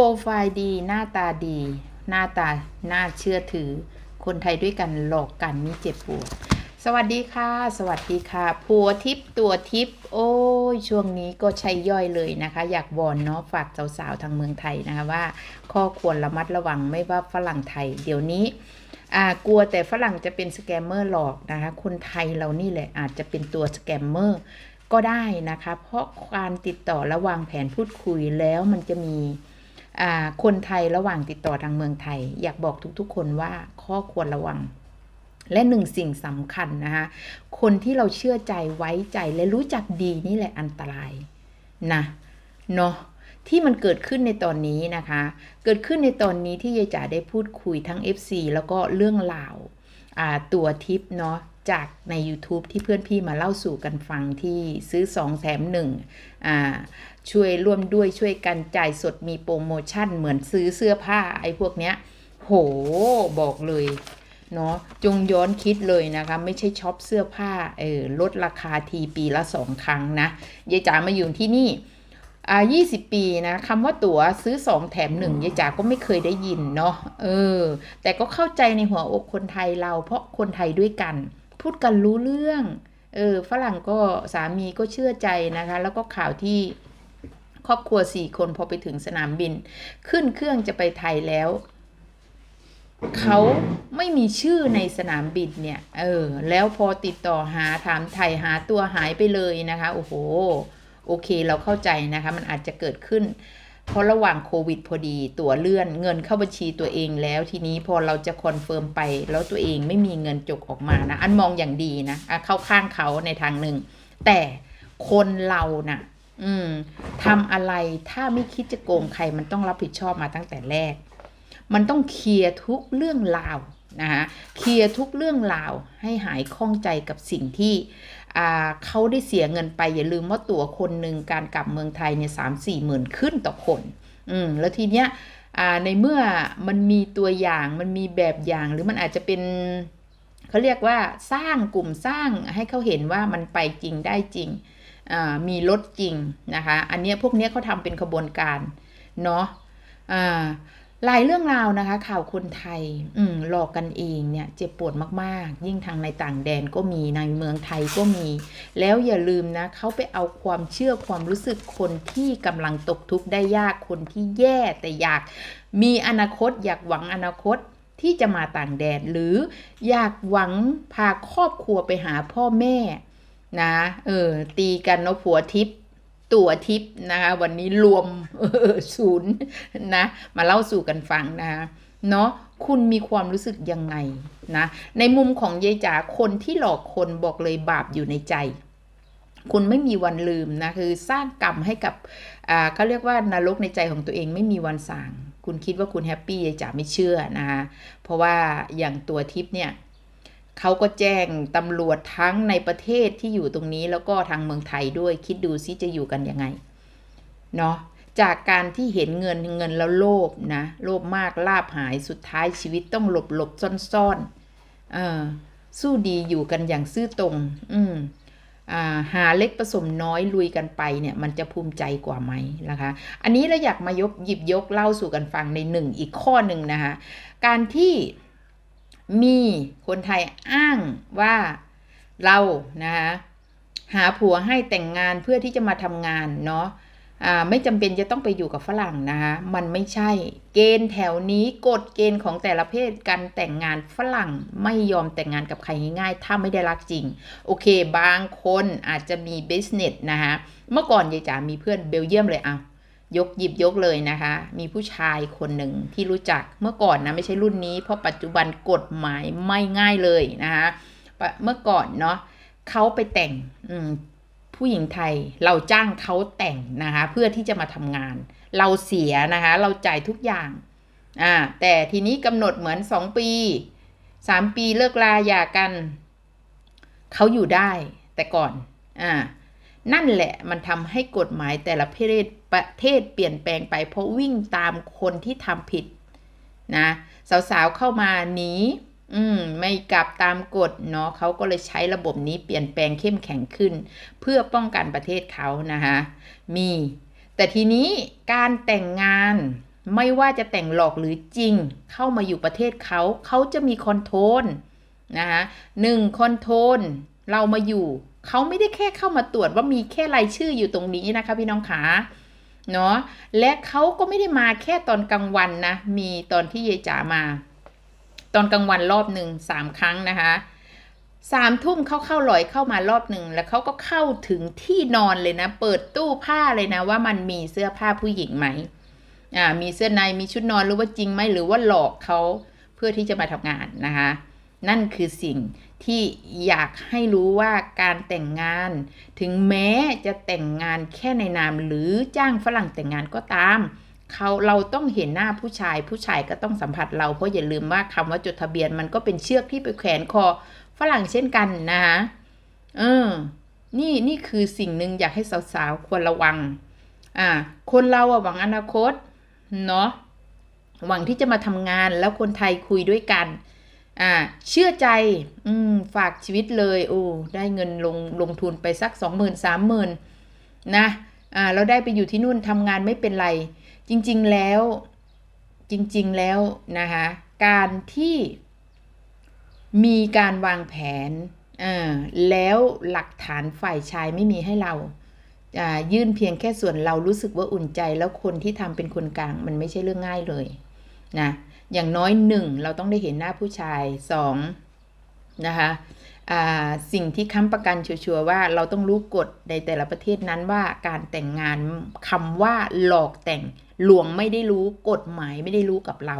ปรไฟล์ดี หน้าตาดี หน้าตา น่าเชื่อถือ คนไทยด้วยกันหลอกกันนี่เจ็บปวด สวัสดีค่ะ สวัสดีค่ะ ผัวทิปตัวทิป โอ้ย ช่วงนี้ก็ใช้ย่อยเลยนะคะ อยากวอนเนาะ ฝากสาวๆ ทางเมืองไทยนะคะว่า ข้อควรระมัดระวังไม่ว่าฝรั่งไทย เดี๋ยวนี้อ่ากลัวแต่ฝรั่งจะเป็นสแกมเมอร์หลอกนะคะ คนไทยเรานี่แหละอาจจะเป็นตัวสแกมเมอร์ก็ได้นะคะ เพราะการติดต่อและวางแผนพูดคุยแล้วมันจะมี คนไทยระหว่างติดต่อทางเมืองไทย อยากบอกทุกๆ คนว่าข้อควรระวัง และหนึ่งสิ่งสำคัญนะคะคนที่เราเชื่อใจไว้ใจและรู้จักดีนี่แหละอันตรายนะเนาะที่มันเกิดขึ้นในตอนนี้นะคะ เกิดขึ้นในตอนนี้ที่ยายจ๋าได้พูดคุยทั้ง FC แล้วก็เรื่องราวอ่าตัวทิปเนาะ จากใน YouTube ที่เพื่อนพี่มาเล่าสู่กันฟังที่ซื้อ 2 แถม1อ่าช่วยร่วมด้วยช่วยกันจ่ายสดมีโปรโมชั่นเหมือนซื้อเสื้อผ้าไอ้พวกเนี้ย โหบอกเลยเนาะจงย้อนคิดเลยนะคะ ไม่ใช่ช็อปเสื้อผ้าเออลดราคาทีปีละสองครั้งนะยายจ๋ามาอยู่ที่นี่อ่า20 ปีนะคำว่าตั๋วซื้อ 2 แถม1ยายจ๋าก็ไม่เคยได้ยินเนาะเออ แต่ก็เข้าใจในหัวอกคนไทยเราเพราะคนไทยด้วยกัน พูดกันรู้เรื่อง เออฝรั่งก็สามีก็เชื่อใจนะคะ แล้วก็ข่าวที่ครอบครัวสี่คนพอไปถึงสนามบิน ขึ้นเครื่องจะไปไทยแล้ว เขาไม่มีชื่อในสนามบินเนี่ย เออ แล้วพอติดต่อหาถามไทยหาตัวหายไปเลยนะคะ โอ้โห โอเคเราเข้าใจนะคะ มันอาจจะเกิดขึ้น เพราะระหว่างโควิดพอดีตั๋วเลื่อนเงินเข้าบัญชีตัวเองแล้วทีนี้พอเราจะคอนเฟิร์มไป แล้วตัวเองไม่มีเงินจกออกมานะ อันมองอย่างดีนะอะเข้าข้างเขาในทางหนึ่ง แต่คนเราน่ะ อืมทำอะไรถ้าไม่คิดจะโกงใครมันต้องรับผิดชอบมาตั้งแต่แรก มันต้องเคลียร์ทุกเรื่องราวนะคะเคลียร์ทุกเรื่องราวให้หายข้องใจกับสิ่งที่ เขาได้เสียเงินไป อย่าลืมว่าตั๋วคนหนึ่งการกลับเมืองไทยเนี่ยสามสี่หมื่นขึ้นต่อคน อืมแล้วทีเนี้ยในเมื่อมันมีตัวอย่างมันมีแบบอย่างหรือมันอาจจะเป็นเขาเรียกว่าสร้างกลุ่มสร้างให้เขาเห็นว่ามันไปจริงได้จริงมีรถจริงนะคะ อันเนี้ยพวกเนี้ยเขาทำเป็นขบวนการเนาะ หลายเรื่องราวนะคะ ข่าวคนไทย อืหลอกกันเองเนี่ย เจ็บปวดมากๆ ยิ่งทางในต่างแดนก็มีในเมืองไทยก็มี แล้วอย่าลืมนะเขาไปเอาความเชื่อความรู้สึกคนที่กำลังตกทุกข์ได้ยากคนที่แย่แต่อยากมีอนาคต อยากหวังอนาคตที่จะมาต่างแดนหรืออยากหวังพาครอบครัวไปหาพ่อแม่นะเออตีกันเนาะผัวทิพย์ ตัวทิปนะคะวันนี้รวมศูนย์นะมาเล่าสู่กันฟังนะคะเนาะคุณมีความรู้สึกยังไงนะในมุมของยายจ๋าคนที่หลอกคนบอกเลยบาปอยู่ในใจ คุณไม่มีวันลืมนะคือสร้างกรรมให้กับอ่าเขาเรียกว่านรกในใจของตัวเองไม่มีวันสางคุณคิดว่าคุณแฮปปี้ยายจ๋าไม่เชื่อนะคะเพราะว่าอย่างตัวทิปเนี่ย เขาก็แจ้งตำรวจทั้งในประเทศที่อยู่ตรงนี้แล้วก็ทางเมืองไทยด้วยคิดดูซิจะอยู่กันยังไงเนาะจากการที่เห็นเงินเงินแล้วโลภนะโลภมากลาบหายสุดท้ายชีวิตต้องหลบหลบซ่อนซ่อนเออสู้ดีอยู่กันอย่างซื่อตรง อืมหาเล็กผสมน้อยลุยกันไปเนี่ยมันจะภูมิใจกว่าไหมนะคะ อันนี้เราอยากมายกหยิบยกเล่าสู่กันฟังในหนึ่งอีกข้อหนึ่งนะคะ การที่ มีคนไทยอ้างว่าเรานะคะหาผัวให้แต่งงานเพื่อที่จะมาทำงานเนาะไม่จำเป็นจะต้องไปอยู่กับฝรั่งนะคะมันไม่ใช่ เกณฑ์แถวนี้กฎเกณฑ์ของแต่ละเพศการแต่งงานฝรั่งไม่ยอมแต่งงานกับใครง่ายๆ ถ้าไม่ได้รักจริง โอเค บางคนอาจจะมี business นะคะเมื่อก่อนยายจ๋ามีเพื่อนเบลเยียมเลยอะ ยกหยิบยกเลยนะคะ มีผู้ชายคนหนึ่งที่รู้จักเมื่อก่อนนะไม่ใช่รุ่นนี้ เพราะปัจจุบันกฎหมายไม่ง่ายเลยนะคะเมื่อก่อนเนาะเขาไปแต่งผู้หญิงไทยเราจ้างเขาแต่งนะคะ เพื่อที่จะมาทำงาน เราเสียนะคะ เราจ่ายทุกอย่างอ่าแต่ทีนี้กำหนดเหมือนสองปีสามปีเลิกลาหย่ากัน เขาอยู่ได้แต่ก่อนอ่านั่นแหละมันทำให้กฎหมายแต่ละประเทศ ประเทศเปลี่ยนแปลงไป เพราะวิ่งตามคนที่ทำผิดนะสาวๆเข้ามาหนีอืมไม่กลับตามกฎเนาะเขาก็เลยใช้ระบบนี้เปลี่ยนแปลงเข้มแข็งขึ้น เพื่อป้องกันประเทศเขานะคะมี แต่ทีนี้การแต่งงานไม่ว่าจะแต่งหลอกหรือจริง เข้ามาอยู่ประเทศเขาเขาจะมีคอนโทรลนะคะหนึ่งคอนโทรลเรามาอยู่เขาไม่ได้แค่เข้ามาตรวจว่ามีแค่รายชื่ออยู่ตรงนี้นะคะพี่น้องขา เนาะและเขาก็ไม่ได้มาแค่ตอนกลางวันนะ มีตอนที่เยจ๋ามา ตอนกลางวันรอบหนึ่งสามครั้งนะคะสามทุ่มเขาเข้าลอยเข้ามารอบหนึ่งแล้วเขาก็เข้าถึงที่นอนเลยนะ เปิดตู้ผ้าเลยนะ ว่ามันมีเสื้อผ้าผู้หญิงไหมอ่ามีเสื้อในมีชุดนอนหรือว่าจริงไหมหรือว่าหลอกเขาเพื่อที่จะมาทำงานนะคะ นั่นคือสิ่ง ที่อยากให้รู้ว่าการแต่งงาน ถึงแม้จะแต่งงานแค่ในนามหรือจ้างฝรั่งแต่งงานก็ตามเขาเราต้องเห็นหน้าผู้ชายผู้ชายก็ต้องสัมผัสเราเพราะอย่าลืมว่าคำว่าจดทะเบียนมันก็เป็นเชือกที่ไปแขวนคอฝรั่งเช่นกันนะคะเออ นี่นี่คือสิ่งหนึ่งอยากให้สาวๆควรระวัง อ่า คนเราอะหวังอนาคต เนาะหวังที่จะมาทำงานแล้วคนไทยคุยด้วยกัน อ่าเชื่อใจอืมฝากชีวิตเลยโอ้ได้เงินลงลงทุนไปสักสองหมื่นสามหมื่นนะอ่าเราได้ไปอยู่ที่นู่นทำงานไม่เป็นไร จริง ๆแล้วจริง ๆแล้วนะคะการที่มีการวางแผนแล้วหลักฐานฝ่ายชายไม่มีให้เรายื่นเพียงแค่ส่วนเรารู้สึกว่าอุ่นใจ แล้วคนที่ทำเป็นคนกลางมันไม่ใช่เรื่องง่ายเลยนะ อย่างน้อยหนึ่งเราต้องได้เห็นหน้าผู้ชายสองนะคะสิ่งที่ค้ำประกันชัวร์ว่าเราต้องรู้กฎในแต่ละประเทศนั้นว่าการแต่งงานคำว่าหลอกแต่งหลวงไม่ได้รู้กฎหมายไม่ได้รู้กับเรา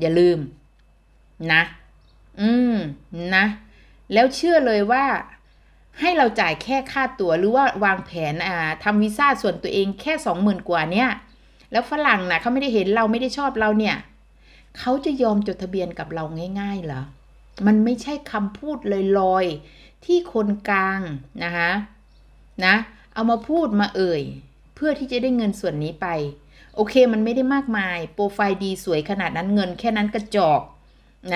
อย่าลืม นะ อืมนะ แล้วเชื่อเลยว่าให้เราจ่ายแค่ค่าตั๋วหรือว่าวางแผนอ่าทำวีซ่าส่วนตัวเองแค่สองหมื่นกว่าเนี่ย แล้วฝรั่งนะเขาไม่ได้เห็นเราไม่ได้ชอบเราเนี่ย เขาจะยอมจดทะเบียนกับเราง่ายๆเหรอ มันไม่ใช่คำพูดลอยๆ ที่คนกลางนะคะนะ เอามาพูดมาเอ่ย เพื่อที่จะได้เงินส่วนนี้ไป โอเคมันไม่ได้มากมาย โปรไฟล์ดีสวยขนาดนั้นเงินแค่นั้นกระจอก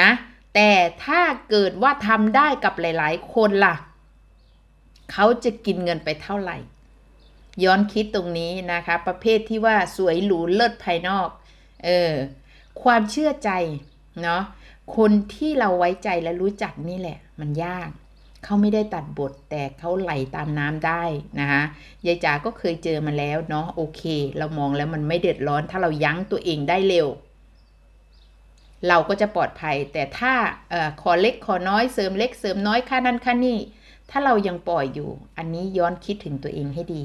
นะ แต่ถ้าเกิดว่าทำได้กับหลายๆ คนล่ะ เขาจะกินเงินไปเท่าไหร่ ย้อนคิดตรงนี้นะคะ ประเภทที่ว่าสวยหรูเลิศภายนอก เออ ความเชื่อใจเนาะคนที่เราไว้ใจและรู้จักนี่แหละ มันยาก เขาไม่ได้ตัดบทแต่เขาไหลตามน้ำได้นะคะยายจ๋าก็เคยเจอมาแล้วเนาะโอเค เรามองแล้วมันไม่เดือดร้อน ถ้าเรายั้งตัวเองได้เร็ว เราก็จะปลอดภัย แต่ถ้าอขอเล็กขอน้อยเสริมเล็กเสริมน้อยค่านั้นค่านี่ถ้าเรายังปล่อยอยู่ อันนี้ย้อนคิดถึงตัวเองให้ดี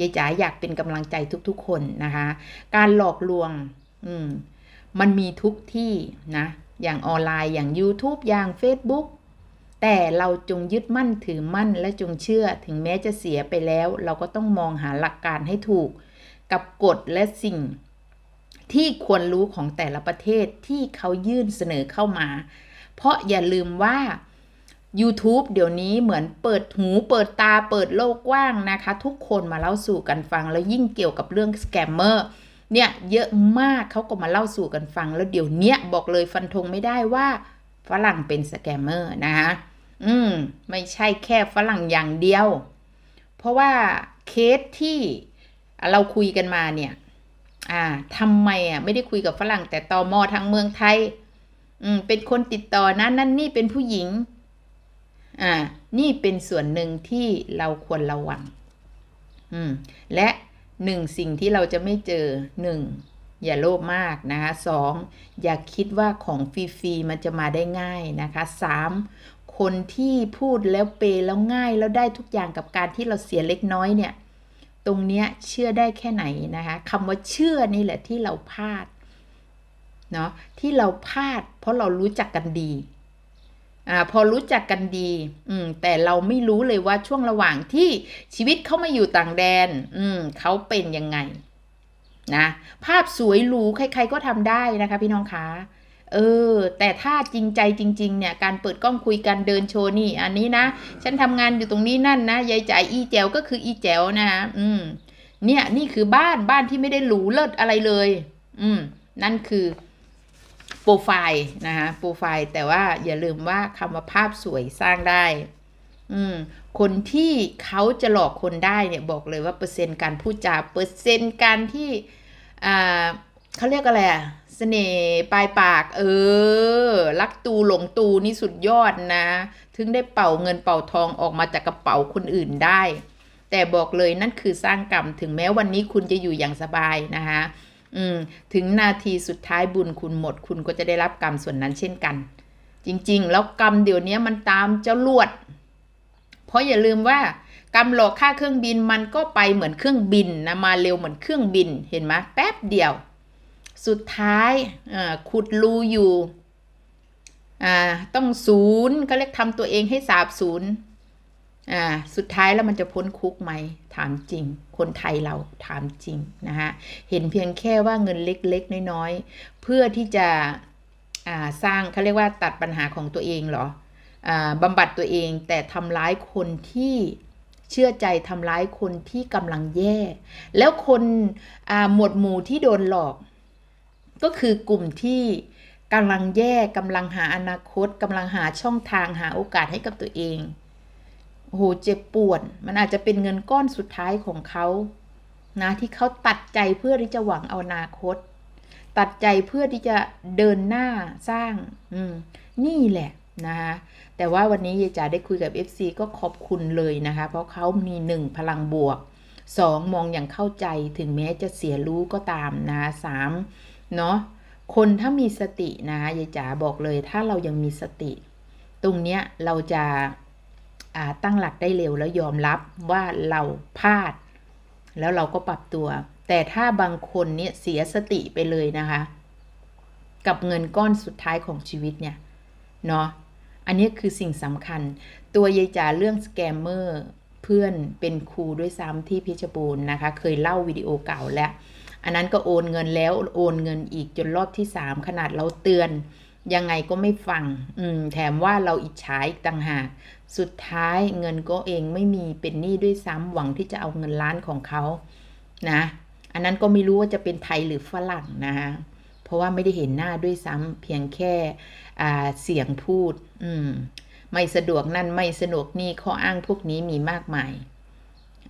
ยายจ๋าอยากเป็นกำลังใจทุกๆคนนะคะ การหลอกลวง อืม มันมีทุกที่นะ อย่างออนไลน์อย่าง YouTube อย่าง Facebook แต่เราจงยึดมั่นถือมั่นและจงเชื่อถึงแม้จะเสียไปแล้ว เราก็ต้องมองหาหลักการให้ถูก กับกฎและสิ่งที่ควรรู้ของแต่ละประเทศที่เขายื่นเสนอเข้ามา เพราะอย่าลืมว่า YouTube เดี๋ยวนี้เหมือนเปิดหูเปิดตาเปิดโลกกว้างนะคะ ทุกคนมาเล่าสู่กันฟังแล้วยิ่งเกี่ยวกับเรื่องสแกมเมอร์ เนี่ยเยอะมากเขาก็มาเล่าสู่กันฟัง แล้วเดี๋ยวเนี้ยบอกเลยฟันธงไม่ได้ว่าฝรั่งเป็นสแกมเมอร์นะคะอืม ไม่ใช่แค่ฝรั่งอย่างเดียว เพราะว่าเคสที่เราคุยกันมาเนี่ย อ่าทำไมอะไม่ได้คุยกับฝรั่งแต่ตอมอทางเมืองไทย อืม เป็นคนติดต่อนะนั่นนี่เป็นผู้หญิง อ่า นี่เป็นส่วนหนึ่งที่เราควรระวัง อืม และ หนึ่งสิ่งที่เราจะไม่เจอหนึ่งอย่าโลภมากนะคะสองอย่าคิดว่าของฟรีๆมันจะมาได้ง่ายนะคะสามคนที่พูดแล้วเปแล้วง่ายแล้วได้ทุกอย่างกับการที่เราเสียเล็กน้อยเนี่ย ตรงเนี้ยเชื่อได้แค่ไหนนะคะคำว่าเชื่อนี่แหละที่เราพลาดเนาะที่เราพลาด เพราะเรารู้จักกันดี อพอรู้จักกันดี อืม แต่เราไม่รู้เลยว่าช่วงระหว่างที่ชีวิตเขามาอยู่ต่างแดน อืมเขาเป็นยังไง นะ ภาพสวยหรูใคร ๆ ก็ทำได้นะคะพี่น้องคะเออ แต่ถ้าจริงใจจริง ๆ เนี่ย การเปิดกล้องคุยกันเดินโชว์นี่ อันนี้นะ ฉันทำงานอยู่ตรงนี้นั่นนะยายจ่ายอีแจวก็คืออีแจวนะอืม เนี่ยนี่คือบ้านบ้านที่ไม่ได้หรูเลิศอะไรเลย อืม นั่นคือ โปรไฟล์นะคะโปรไฟล์แต่ว่าอย่าลืมว่าคำว่าภาพสวยสร้างได้ อืมคนที่เขาจะหลอกคนได้เนี่ยบอกเลยว่าเปอร์เซ็นต์การพูดจาเปอร์เซ็นต์การที่อ่าเขาเรียกอะไรอะเสน่ห์ปลายปาก เออ รักตูหลงตูนี่สุดยอดนะ ถึงได้เป่าเงินเป่าทองออกมาจากกระเป๋าคนอื่นได้ แต่บอกเลยนั่นคือสร้างกรรมถึงแม้วันนี้คุณจะอยู่อย่างสบายนะคะ อืมถึงนาทีสุดท้ายบุญคุณหมด คุณก็จะได้รับกรรมส่วนนั้นเช่นกัน จริง ๆ แล้วกรรมเดี๋ยวนี้มันตามเจ้าลวด เพราะอย่าลืมว่ากรรมหลอกค่าเครื่องบินมันก็ไปเหมือนเครื่องบินนะมาเร็วเหมือนเครื่องบินเห็นไหมแป๊บเดียว สุดท้ายขุดรูอยู่ต้องศูนย์ก็เรียกทำตัวเองให้สาบศูนย์ อ่าสุดท้ายแล้วมันจะพ้นคุกไหมถามจริง คนไทยเราถามจริงนะฮะเห็นเพียงแค่ว่าเงินเล็กๆ น้อยๆ เพื่อที่จะอ่าสร้างเขาเรียกว่าตัดปัญหาของตัวเองเหรออาบำบัดตัวเองแต่ทำร้ายคนที่เชื่อใจทำร้ายคนที่กำลังแย่ แล้วคนอ่าหมวดหมู่ที่โดนหลอก ก็คือกลุ่มที่กำลังแย่กำลังหาอนาคตกำลังหาช่องทางหาโอกาสให้กับตัวเอง โหเจ็บปวด มันอาจจะเป็นเงินก้อนสุดท้ายของเขานะที่เขาตัดใจเพื่อที่จะหวังเอาอนาคต ตัดใจเพื่อที่จะเดินหน้าสร้าง อืม นี่แหละนะคะแต่ว่าวันนี้ยายจ๋าได้คุยกับ FC ก็ขอบคุณเลยนะคะ เพราะเขามีหนึ่งพลังบวกสองมองอย่างเข้าใจถึงแม้จะเสียรู้ก็ตามนะสามเนาะคนถ้ามีสตินะยายจ๋าบอกเลย ถ้าเรายังมีสติ ตรงเนี้ยเราจะ ตั้งหลักได้เร็วแล้วยอมรับว่าเราพลาด แล้วเราก็ปรับตัว แต่ถ้าบางคนเนี่ยเสียสติไปเลยนะคะ กับเงินก้อนสุดท้ายของชีวิตเนี่ยเนาะอันนี้คือสิ่งสำคัญ ตัวยายจ๋าเรื่องสแกมเมอร์เพื่อนเป็นครูด้วยซ้ำที่เพชรบูรณ์นะคะ เคยเล่าวิดีโอเก่าแล้ว อันนั้นก็โอนเงินแล้วโอนเงินอีกจนรอบที่ 3 ขนาดเราเตือน ยังไงก็ไม่ฟัง อืม แถมว่าเราอิจฉาอีกต่างหาก สุดท้ายเงินก็เองไม่มีเป็นหนี้ด้วยซ้ำหวังที่จะเอาเงินล้านของเขา นะ อันนั้นก็ไม่รู้ว่าจะเป็นไทยหรือฝรั่งนะ เพราะว่าไม่ได้เห็นหน้าด้วยซ้ำเพียงแค่เสียงพูด อืม ไม่สะดวกนั่นไม่สะดวกนี่ข้ออ้างพวกนี้มีมากมาย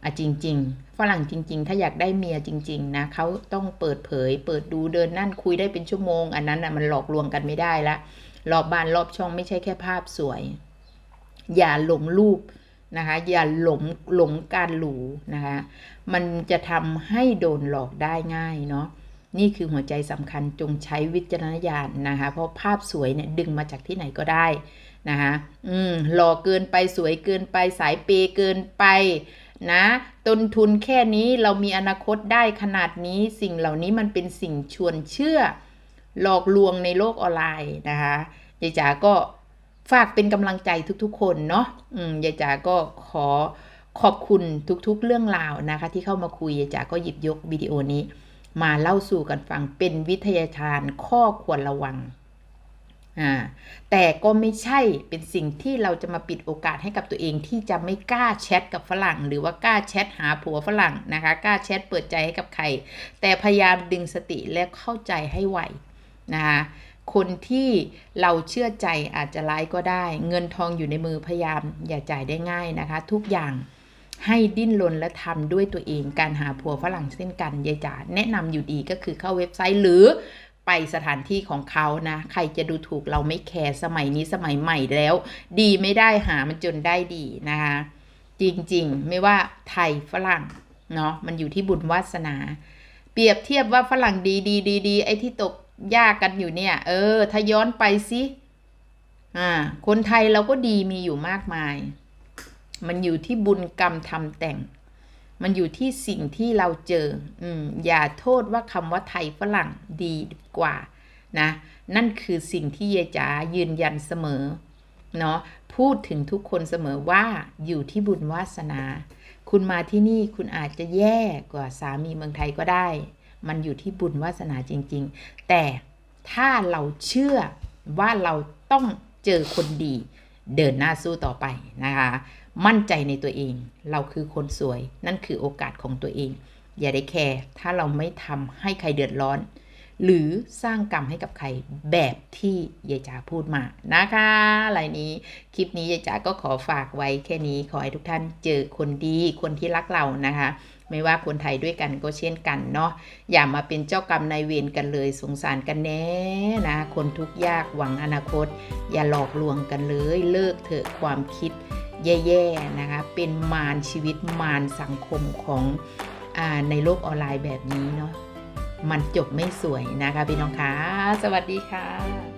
อะจริง ๆ ฝรั่งจริง ๆ ถ้าอยากได้เมียจริง ๆ นะเขาต้องเปิดเผย เปิดดูเดินนั่นคุยได้เป็นชั่วโมง อันนั้นอะมันหลอกลวงกันไม่ได้ละรอบบ้านรอบช่องไม่ใช่แค่ภาพสวย อย่าหลงรูปนะคะ อย่าหลงหลงการหลูนะคะ มันจะทำให้โดนหลอกได้ง่ายเนาะนี่คือหัวใจสำคัญจงใช้วิจารณญาณนะคะ เพราะภาพสวยเนี่ยดึงมาจากที่ไหนก็ได้นะคะ อืมหล่อเกินไปสวยเกินไปสายเปย์เกินไป นะต้นทุนแค่นี้เรามีอนาคตได้ขนาดนี้สิ่งเหล่านี้มันเป็นสิ่งชวนเชื่อ หลอกลวงในโลกออนไลน์นะคะยายจ๋าก็ฝากเป็นกำลังใจทุกๆ คนเนาะอืมยายจ๋าก็ขอขอบคุณทุกๆ เรื่องราวนะคะ ที่เข้ามาคุยยายจ๋าก็หยิบยกวิดีโอนี้ มาเล่าสู่กันฟังเป็นวิทยาทานข้อควรระวัง อ่าแต่ก็ไม่ใช่เป็นสิ่งที่เราจะมาปิดโอกาสให้กับตัวเองที่จะไม่กล้าแชทกับฝรั่ง หรือว่ากล้าแชทหาผัวฝรั่งนะคะ กล้าแชทเปิดใจให้กับใคร แต่พยายามดึงสติและเข้าใจให้ไหวนะคะคนที่เราเชื่อใจอาจจะร้ายก็ได้ เงินทองอยู่ในมือพยายามอย่าจ่ายได้ง่ายนะคะ ทุกอย่างให้ดิ้นรนและทำด้วยตัวเองการหาผัวฝรั่งเช่นกันยายจ๋าแนะนำอยู่ดีก็คือเข้าเว็บไซต์หรือ ไปสถานที่ของเขานะ ใครจะดูถูกเราไม่แคร์สมัยนี้สมัยใหม่แล้ว ดีไม่ได้หามันจนได้ดีนะคะ จริงๆ ไม่ว่าไทยฝรั่งเนาะมันอยู่ที่บุญวาสนา เปรียบเทียบว่าฝรั่งดีดีดีดีไอ้ที่ตกยากกันอยู่เนี่ย เออ ถ้าย้อนไปสิอ่าคนไทยเราก็ดีมีอยู่มากมาย มันอยู่ที่บุญกรรมทำแต่ง มันอยู่ที่สิ่งที่เราเจอ อืม อย่าโทษว่าคำว่าไทยฝรั่งดีกว่า นะ นั่นคือสิ่งที่ยายจ๋ายืนยันเสมอ เนาะ พูดถึงทุกคนเสมอว่าอยู่ที่บุญวาสนา คุณมาที่นี่คุณอาจจะแย่กว่าสามีเมืองไทยก็ได้ มันอยู่ที่บุญวาสนาจริง ๆ แต่ถ้าเราเชื่อว่าเราต้องเจอคนดี เดินหน้าสู้ต่อไปนะคะ มั่นใจในตัวเอง เราคือคนสวย นั่นคือโอกาสของตัวเอง อย่าได้แคร์ถ้าเราไม่ทำให้ใครเดือดร้อน หรือสร้างกรรมให้กับใครแบบที่ยายจ๋าพูดมานะคะอะไรนี้คลิปนี้ยายจ๋าก็ขอฝากไว้แค่นี้ขอให้ทุกท่านเจอคนดีคนที่รักเรานะคะไม่ว่าคนไทยด้วยกันก็เช่นกันเนาะอย่ามาเป็นเจ้ากรรมนายเวรกันเลยสงสารกันแน่นะ คนทุกยากหวังอนาคต อย่าหลอกลวงกันเลย เลิกเถอะความคิด แย่ๆนะคะเป็นมารชีวิตมารสังคมของอในโลกออนไลน์แบบนี้เนาะมันจบไม่สวยนะคะพี่น้องคะสวัสดีค่ะ